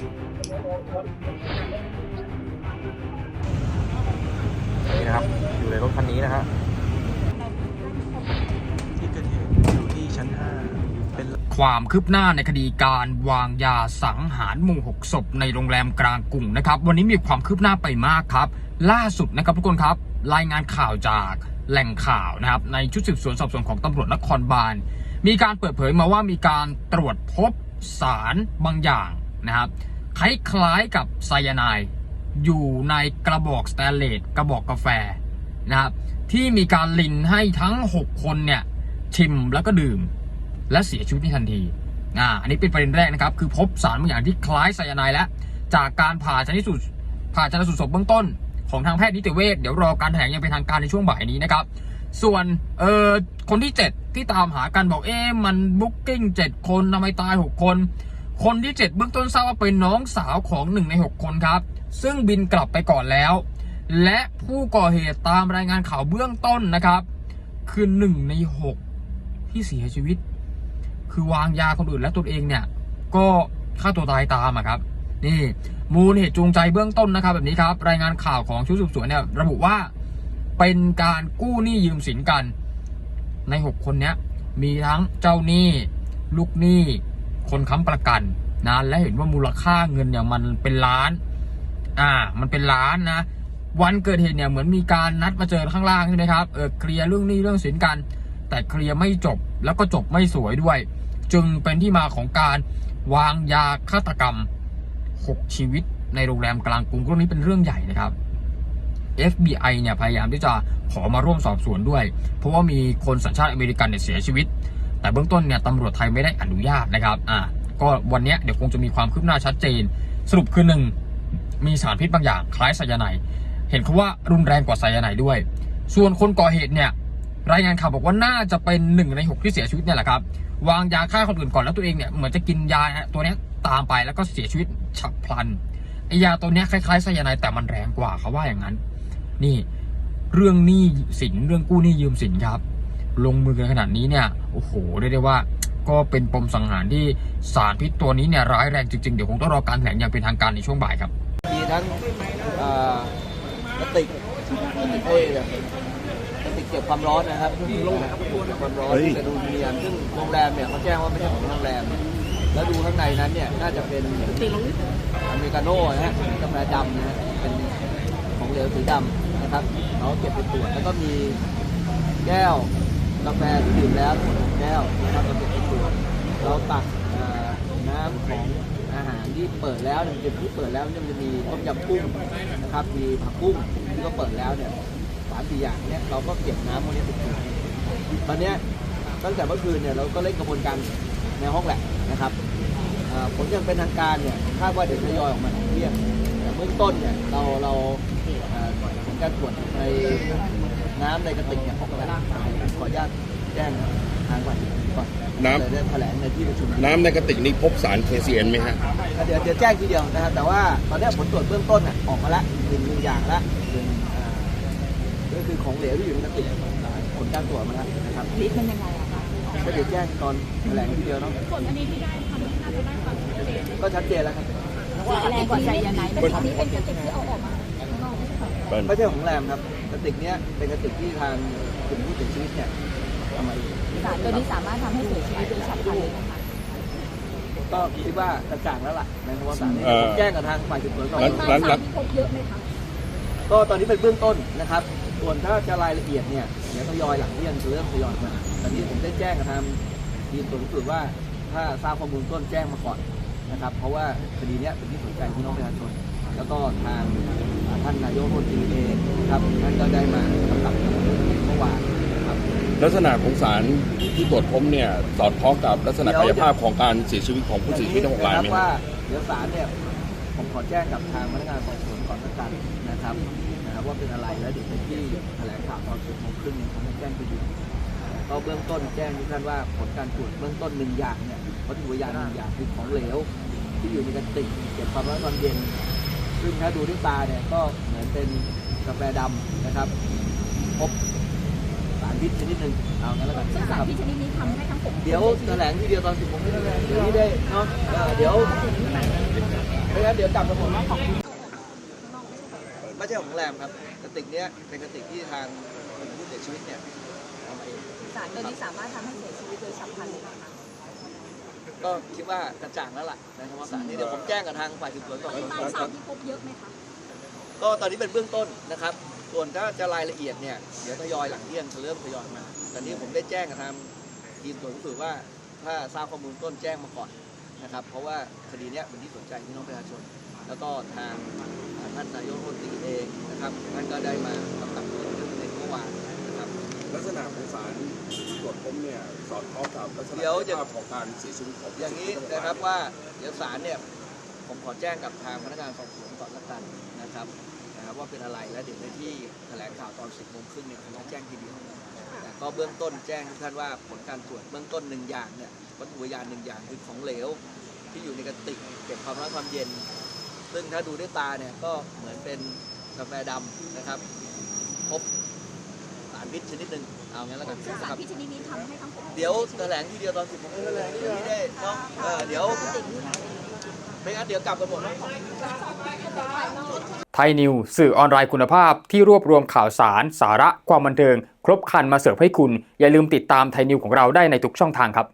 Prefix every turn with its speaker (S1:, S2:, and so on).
S1: นี่นะครับ อยู่ในรถคันนี้นะฮะ
S2: ที่เกิดเหตุอยู่ที่ชั้น 5 เป็น
S3: ความคืบหน้าในคดีการวางยาสังหารหมู่หกศพในโรงแรมกลางกรุงนะครับ วันนี้มีความคืบหน้าไปมากครับ ล่าสุดนะครับทุกคนครับ รายงานข่าวจากแหล่งข่าวนะครับ ในชุดสืบสวนสอบสวนของตำรวจนครบาลมีการเปิดเผยมาว่ามีการตรวจพบสารบางอย่าง นะครับคล้ายๆกับไซยาไนด์อยู่ในกระบอกสแตนเลสกระบอกกาแฟนะครับที่มีการลินให้ทั้ง 6 คนเนี่ยชิมแล้วก็ดื่ม และเสียชีวิตในทันทีอ่าอันนี้เป็นประเด็นแรกนะครับ คือพบสารบางอย่างที่คล้ายไซยาไนด์แล้วจากการผ่าชนสูตรผ่าชนสูตรศพเบื้องต้น ของทางแพทย์นิติเวชเดี๋ยวรอการแถลงอย่างเป็นทางการในช่วงบ่ายนี้นะครับ ส่วนเอ่อคนที่ 7 ที่ตามหากันบอกเอ๊ะมันบุ๊กกิ้ง7คนทำไมตาย 6 คน คนที่ 7 เบื้องต้นทราบว่าเป็นน้องสาวของ 1 ใน 6 คนครับ ซึ่งบินกลับไปก่อนแล้ว และผู้ก่อเหตุตามรายงานข่าวเบื้องต้นนะครับ คือ 1 ใน 6 ที่เสียชีวิต คือวางยาคนอื่นและตนเองเนี่ย ก็ฆ่าตัวตายตามอะครับ นี่มูลเหตุจูงใจเบื้องต้นนะครับ แบบนี้ครับ รายงานข่าวของชุดสืบสวนเนี่ยระบุว่าเป็นการกู้หนี้ยืมสินกัน ใน 6 คนเนี้ยมีทั้งเจ้าหนี้ลูกหนี้ คนค้ำประกันนะและเห็นว่ามูลค่าเงินเนี่ยมันเป็นล้าน อ่า มันเป็นล้านนะ วันเกิดเหตุเนี่ยเหมือนมีการนัดมาเจอข้างล่างใช่ไหมครับเออเคลียร์เรื่องนี้เรื่องสินกัน แต่เคลียร์ไม่จบแล้วก็จบไม่สวยด้วย จึงเป็นที่มาของการวางยาฆาตกรรม 6 ชีวิตในโรงแรมกลางกรุงเรื่องนี้เป็นเรื่องใหญ่นะครับ FBI เนี่ยพยายามที่จะขอมาร่วมสอบสวนด้วย เพราะว่ามีคนสัญชาติอเมริกันเนี่ยเสียชีวิต แต่เบื้องต้นเนี่ยตำรวจไทยไม่ได้อนุญาตนะครับอ่าก็วันนี้เดี๋ยวคงจะมีความคืบหน้าชัดเจน สรุปคือหนึ่งมีสารพิษบางอย่างคล้ายไซยาไนด์เห็นเขาว่ารุนแรงกว่าไซยาไนด์ด้วย ส่วนคนก่อเหตุเนี่ยรายงานข่าวบอกว่าน่าจะเป็นหนึ่งในหกที่เสียชีวิตเนี่ยแหละครับวางยาฆ่าคนอื่นก่อนแล้วตัวเองเนี่ยเหมือนจะกินยาตัวนี้ตามไปแล้วก็เสียชีวิตฉับพลันไอยาตัวนี้คล้ายๆไซยาไนด์แต่มันแรงกว่าเขาว่าอย่างนั้น นี่ เรื่องหนี้สินเรื่องกู้หนี้ยืมสินครับ ลงมือกันขนาดนี้เนี่ยโอ้โหเรียกได้ว่าก็เป็นปมสังหารที่สารพิษตัวนี้เนี่ยร้ายแรงจริงๆ เดี๋ยวคงต้องรอการแถลงอย่างเป็นทางการในช่วงบ่ายครับ
S4: มีทั้งกระติกกระติกเอ้ยกระติกเก็บความร้อนนะครับความร้อนที่กระดูเนียมซึ่งโรงแรมเนี่ยเขาแจ้งว่าไม่ใช่ของโรงแรม แล้วดูข้างในนั้นเนี่ยน่าจะเป็นอเมริกาโน่นะฮะกาแฟดำนะฮะเป็นของเหลวสีดำนะครับเขาเก็บไปตรวจแล้วก็มีแก้ว กาแฟที่ดื่มแล้วทั้งหมดหกแก้วนะครับเราเก็บไปตรวจเราตักน้ำของอาหารที่เปิดแล้วเนี่ยเป็นที่เปิดแล้วเนี่ยมันจะมีต้มยำกุ้งนะครับ มีผักกุ้งที่ก็เปิดแล้วเนี่ยสามสี่อย่างเนี่ยเราก็เก็บน้ำพวกนี้ไปตรวจตอนเนี้ยตั้งแต่เมื่อคืนเนี่ยเราก็เล่นกระบวนการในห้องแหละนะครับผลยังเป็นทางการเนี่ยคาดว่าเดี๋ยวทยอยออกมาเที่ยงแต่เบื้องต้นเนี่ยเราเราผลการตรวจใน น้ำในกระติกเนี่ยออกมาแล้วขออนุญาตแจ้งทางก่อนก่อน
S5: น้ำ
S4: เดี๋ยวจะแถลงในที่ประชุม
S5: น้ำในกระติกนี้พบสาร KCN ไหมฮะ
S4: เดี๋ยวเดี๋ยวแจ้งทีเดียวนะครับแต่ว่าตอนนี้ผลตรวจเบื้องต้นน่ะออกมาแล้วหนึ่งหนึ่งอย่างละหนึ่งอ่าก็คือของเหลวที่อยู่ในกระติกผลการตรวจมาแล้วนะครับ
S6: ลิสต์มันยังไงอะคะ
S4: ก็เดี๋ยวแจ้งตอนแถลงทีเดียวเนาะ
S6: ส่วนอันนี้ที่ได้ทำให้น่าจะได้ความชัดเจน
S4: ก็ชัดเจนแล้วครับ
S6: แรงกว่าไซยาไนด์แต่อันนี้เป็นกระติกที่เอาออกมาข้างนอกไม่ใช่เหรอ
S4: ไม่ใช่ของแรมครับ กระติกเนี้ยเป็นกระติกที่ทางกลุ่มผู้เสียชีวิตเนี่ยเอามาเอง
S6: สารตัวนี้สามารถทำให้เสียชีวิตโดยฉับพลันเลยนะคะ
S4: ก็คิดว่ากระจ่างแล้วล่ะในเพราะว่าสารนี้
S5: เอ่อ
S4: ผมแจ้งกับทางฝ่ายสืบสวนก่อน
S5: ร้าน
S6: ตาม
S5: ร้าน
S6: สารที่พบเยอะไหมคะ
S4: ก็ตอนนี้เป็นเบื้องต้นนะครับ ส่วนถ้าจะรายละเอียดเนี่ยเดี๋ยวทยอยหลังเที่ยงจะเริ่มทยอยมา ตอนนี้ผมได้แจ้งกับทางทีมตรวจพิสูจน์ว่า ถ้าทราบข้อมูลต้นแจ้งมาก่อนนะครับ เพราะว่าคดีเนี้ยเป็นที่สนใจพี่น้องประชาชน แล้วก็ทาง ท่านนายกรัฐมนตรีเองนะครับท่านก็ได้มากำกับเมื่อวานนะครับ
S5: ลักษณะของสารที่ตรวจพบเนี่ยสอดคล้องกับลักษณะกายภาพของการเสียชีวิตของผู้เสียชีวิตทั้งหกรายไหม
S4: นะคบ
S5: ฮะ
S4: ว่าเดี๋ยวศาลเนี่ยผมขอแจ้งกับทางพนักงานสอบสวนก่อนละกันนะครับนะครับว่าเป็นอะไรแล้วเดี๋ยวไปที่แถลงข่าวตอนสิบโมงครึ่งเนี่ยผมจะแจ้งไปดูก็เบื้องต้นแจ้งทุกท่านว่าผลการตรวจเบื้องต้นหนึ่งอย่างเนี่ยวัตถุพยานหนึ่งอย่างคือของเหลว ที่อยู่ในกระติกเก็บความร้อนตอนเย็น ซึ่งถ้าดูด้วยตาเนี่ยก็เหมือนเป็นกาแฟดำนะครับ พบสารพิษชนิดหนึ่งเอางั้นแล้วกัน
S6: ซึ่ง
S4: นะ
S6: สา
S4: ค
S6: ร
S4: รับ
S6: พิษชนิดนี้ทำให้ทั้งหก
S4: เดี๋ยวแถลงทีเดียวตอนสิบโมงครึ่งเดี๋ยวนี้ได้เนาะเอ่อเดี๋ยวในไม่งั้นเดี๋ยวกลับมาผมไม่ใช่ของโรงแรมครับกระติกเนี้ยเป็นกระติกที่ทางผู้เสียชีวิตเนี่ยเอามาเอง
S6: สารตัวนี้สามารถทำให้เสียชีวิตโดยฉับพลันได้ไหมคะ
S4: ก็คิดว่ากระจ่างแล้วล่ะนะครับว่าสารนี้เดี๋ยวผมแจ้งกับทางฝ่ายสืบสวนสอบสวน
S6: ใต้สารที่พบเยอะไหมคะ
S4: ก็ตอนนี้เป็นเบื้องต้นนะครับ ส่วนถ้าจะรายละเอียดเนี่ยเดี๋ยวทยอยหลังเที่ยงจะเริ่มทยอยมาตอนนี้ผมได้แจ้งกับทางทีมตรวจพิสูจน์ว่า ถ้าทราบข้อมูลต้นแจ้งมาก่อนนะครับ เพราะว่าคดีเนี้ยเป็นที่สนใจพี่น้องประชาชน แล้วก็ทางท่านนายกรัฐมนตรีเองนะครับท่านก็ได้มากำกับดูแลในเมื่อวานนะครับ
S5: ลักษณะของสารตรวจพบเนี่ยสอดคล้องกับลักษณะ
S4: เดี๋ยวจะ
S5: ภาพของการเสียชีวิตของผู้
S4: อย่าง
S5: เสี
S4: นี้
S5: ชีวิต
S4: นะครับว่าเดี๋ยวศาลเนี่ยผมขอแจ้งกับทางพนักงานสอบสวนก่อนละกันนะครับนะครับ ว่าเป็นอะไรแล้วเดี๋ยวในที่แถลงข่าวตอน10โมงครึ่งเนี่ยผมต้องแจ้งทีเดียวแต่ก็เบื้องต้นแจ้งทุกท่านว่าผลการตรวจเบื้องต้นหนึ่งอย่างเนี่ยวัตถุพยานหนึ่งอย่างคือของเหลว ที่อยู่ในกระติกเก็บความร้อนความเย็น ซึ่งถ้าดูด้วยตาเนี่ยก็เหมือนเป็นกาแฟดำนะครับ พบสารพิษชนิดหนึ่งเอางั้นแล้วกัน
S6: ซึ่ง
S4: นะ
S6: สาร
S4: ครับ
S6: พิษชนิดนี้ทำให้ทั้งผม
S4: เดี๋ยวแถลงทีเดียวตอน10โมงครึ่งเดี๋ยวนี้ได้ต้องเออเดี๋ยวไม่งั้นเดี๋ยวกลับกันหมดนะ
S3: ไทยนิวสื่อออนไลน์คุณภาพที่รวบรวมข่าวสาร สาระความบันเทิง ครบครันมาเสิร์ฟให้คุณ อย่าลืมติดตามไทยนิวของเราได้ในทุกช่องทางครับ